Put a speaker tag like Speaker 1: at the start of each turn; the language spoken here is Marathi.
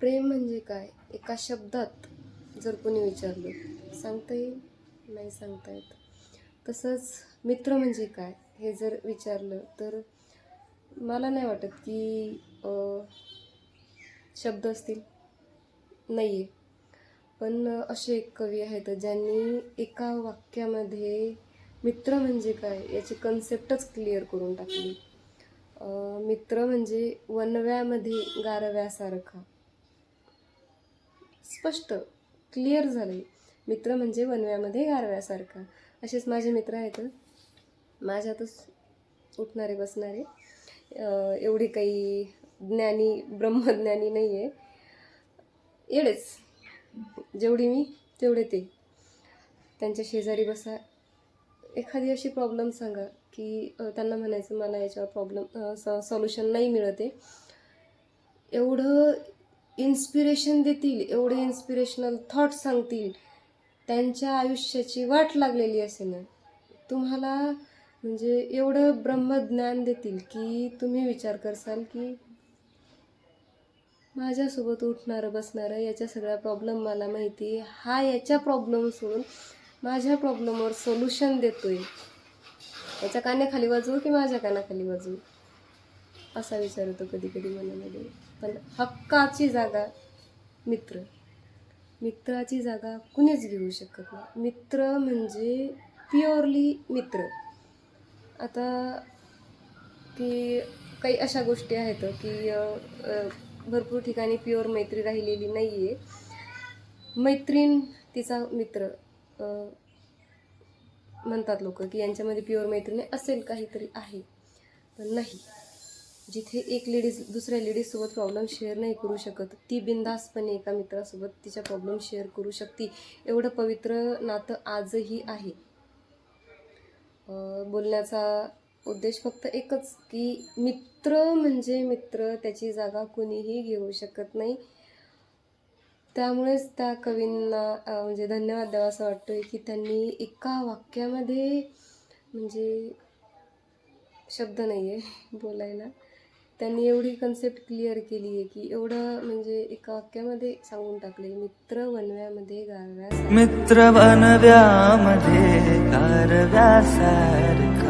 Speaker 1: प्रेम म्हणजे काय? एका शब्दात जर कोणी विचारलं सांगता येईल? नाही सांगता येत. तसंच मित्र म्हणजे काय? हे जर विचारलं तर मला नाही वाटत की शब्द असतील. नाही आहे पण असे एक कवी आहेत ज्यांनी एका वाक्यामध्ये मित्र म्हणजे काय याची कन्सेप्टच क्लिअर करून टाकली. मित्र म्हणजे वनव्यामध्ये गारव्यासारखा. स्पष्ट क्लिअर झाले. मित्र म्हणजे वनव्यामध्ये गारव्यासारखा. असेच माझे मित्र आहेत. माझ्यातच उठणारे बसणारे. एवढे एवढी काही ज्ञानी ब्रह्मज्ञानी नाही आहे एवढेच जेवढी मी तेवढे ते. त्यांच्या शेजारी बसा. एखादी अशी प्रॉब्लेम सांगा की त्यांना म्हणायचं मला याच्यावर प्रॉब्लेम सॉल्युशन नाही मिळते एवढं इन्स्पिरेशन देतील एवढे इन्स्पिरेशनल थॉट सांगतील. त्यांच्या आयुष्याची वाट लागलेली असेल. ना तुम्हाला म्हणजे एवढं ब्रह्मज्ञान देतील की तुम्ही विचार करसाल की माझ्यासोबत उठणारं बसणारं याच्या सगळ्या प्रॉब्लेम मला माहिती आहे. हा याच्या प्रॉब्लेम सोडून माझ्या प्रॉब्लेमवर सोल्युशन देतोय. याच्या कानाखाली वाजवू की माझ्या कानाखाली वाजवू असा विचार होतो कधी कधी मनामध्ये. पण हक्काची जागा मित्र. मित्राची जागा कुणीच घेऊ शकत नाही. मित्र म्हणजे प्युअरली मित्र. आता की काही अशा गोष्टी आहेत की भरपूर ठिकाणी प्युअर मैत्री राहिलेली नाही आहे मैत्रीण तिचा मित्र म्हणतात लोक की यांच्यामध्ये प्युअर मैत्रीण असेल काहीतरी आहे पण नाही. जिथे एक लेडीज दुसऱ्या लेडीजसोबत प्रॉब्लेम शेअर नाही करू शकत ती बिनधास्तपणे एका मित्रासोबत तिच्या प्रॉब्लेम शेअर करू शकते. एवढं पवित्र नातं आजही आहे. बोलण्याचा उद्देश फक्त एकच की मित्र म्हणजे मित्र त्याची जागा कुणीही घेऊ शकत नाही. त्यामुळेच त्या कवींना म्हणजे धन्यवाद द्यावा असं वाटतोय की त्यांनी एका वाक्यामध्ये म्हणजे शब्द नाही आहे बोलायला. त्यांनी एवढी कन्सेप्ट क्लिअर केली आहे की एवढं म्हणजे एका वाक्यामध्ये सांगून टाकले मित्र वनव्यामध्ये गारव्या
Speaker 2: मित्र बनव्यामध्ये कारव्यासारखा